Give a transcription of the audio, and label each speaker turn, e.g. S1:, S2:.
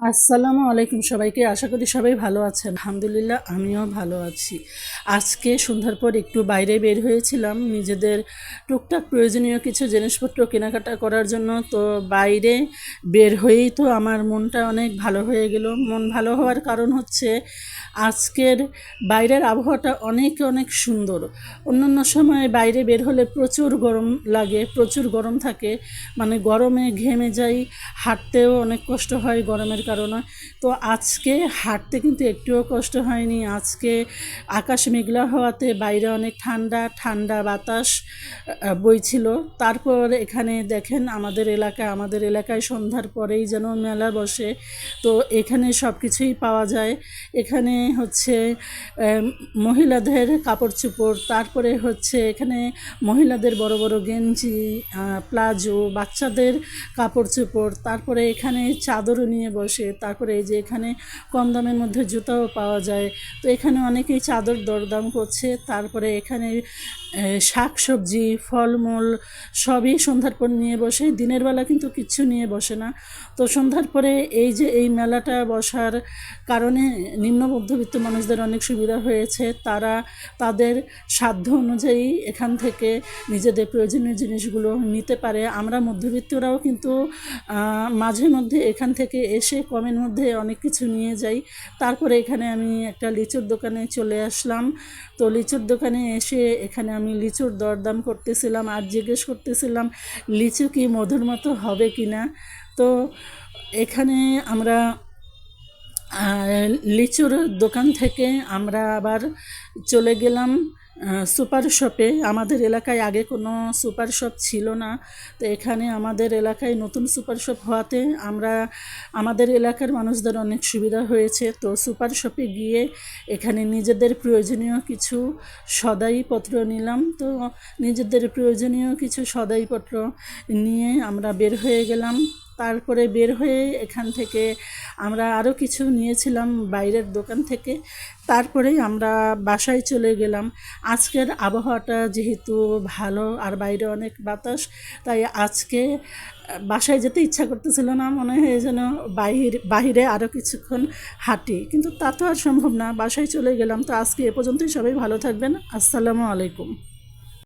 S1: আসসালামু আলাইকুম সবাইকে। আশা করি সবাই ভালো আছেন। আলহামদুলিল্লাহ আমিও ভালো আছি। আজকে সন্ধ্যার পর একটু বাইরে বের হয়েছিলাম। নিজেদের টুকটাক প্রয়োজনীয় কিছু জিনিসপত্র কেনাকাটা করার জন্য। তো বাইরে বের হয়েই তো আমার মনটা অনেক ভালো হয়ে গেল। মন ভালো হওয়ার কারণ হচ্ছে আজকের বাইরের আবহাওয়াটা অনেক অনেক সুন্দর। অন্যান্য সময় বাইরে বের হলে প্রচুর গরম লাগে, প্রচুর গরম থাকে। মানে গরমে ঘেমে যাই, হাঁটতেও অনেক কষ্ট হয় গরমের কারণে। তো আজকে হাঁটতে কিন্তু একটুও কষ্ট হয়নি। আজকে আকাশ মেঘলা হওয়াতে বাইরে অনেক ঠান্ডা ঠান্ডা বাতাস বইছিল। তারপর এখানে দেখেন আমাদের এলাকায় আমাদের এলাকায় সন্ধ্যার পরেই যেন মেলা বসে। তো এখানে সব কিছুই পাওয়া যায়। এখানে হচ্ছে মহিলাদের কাপড় চোপড় তারপরে হচ্ছে এখানে মহিলাদের বড় বড় গেঞ্জি প্লাজো, বাচ্চাদের কাপড় চোপড় তারপরে এখানে চাদরও নিয়ে বসে, তারপরে এই যে এখানে কম দামের মধ্যে জুতাও পাওয়া যায়। তো এখানে অনেকেই চাদর দরদাম করছে। তারপরে এখানে শাক সবজি ফলমূল সবই সন্ধ্যার পর নিয়ে বসে। দিনের বেলা কিন্তু কিচ্ছু নিয়ে বসে না। তো সন্ধ্যার পরে এই যে এই মেলাটা বসার কারণে নিম্ন মধ্যবিত্ত মানুষদের অনেক সুবিধা হয়েছে। তারা তাদের সাধ্য অনুযায়ী এখান থেকে নিজেদের প্রয়োজনীয় জিনিসগুলো নিতে পারে। আমরা মধ্যবিত্তরাও কিন্তু মাঝে মধ্যে এখান থেকে এসে কমের মধ্যে অনেক কিছু নিয়ে যাই। তারপরে এখানে আমি একটা লিচুর দোকানে চলে আসলাম। তো লিচুর দোকানে এসে এখানে আমি লিচুর দরদাম করতেছিলাম আর জিজ্ঞেস করতেছিলাম, লিচু কি মধুর মতো হবে কি না তো এখানে আমরা লিচুর দোকান থেকে আমরা আবার চলে গেলাম। সুপার শপে। আমাদের এলাকায় আগে কোনো সুপার শপ ছিল না। তো এখানে আমাদের এলাকায় নতুন সুপার শপ হওয়াতে আমরা, আমাদের এলাকার মানুষদের অনেক সুবিধা হয়েছে। তো সুপার শপে গিয়ে এখানে নিজেদের প্রয়োজনীয় কিছু সদাইপত্র নিলাম। তো নিজেদের প্রয়োজনীয় কিছু সদাইপত্র নিয়ে আমরা বের হয়ে গেলাম। তারপরে বের হয়ে এখান থেকে আমরা আরও কিছু নিয়েছিলাম বাইরের দোকান থেকে। তারপরেই আমরা বাসায় চলে গেলাম। আজকের আবহাওয়াটা যেহেতু ভালো আর বাইরে অনেক বাতাস, তাই আজকে বাসায় যেতে ইচ্ছা করতেছিল না। মনে হয় যেন বাহির বাহিরে আরও কিছুক্ষণ হাঁটি। কিন্তু তা তো আর সম্ভব না। বাসায় চলে গেলাম। তো আজকে এ পর্যন্তই। সবাই ভালো থাকবেন। আসসালামু আলাইকুম।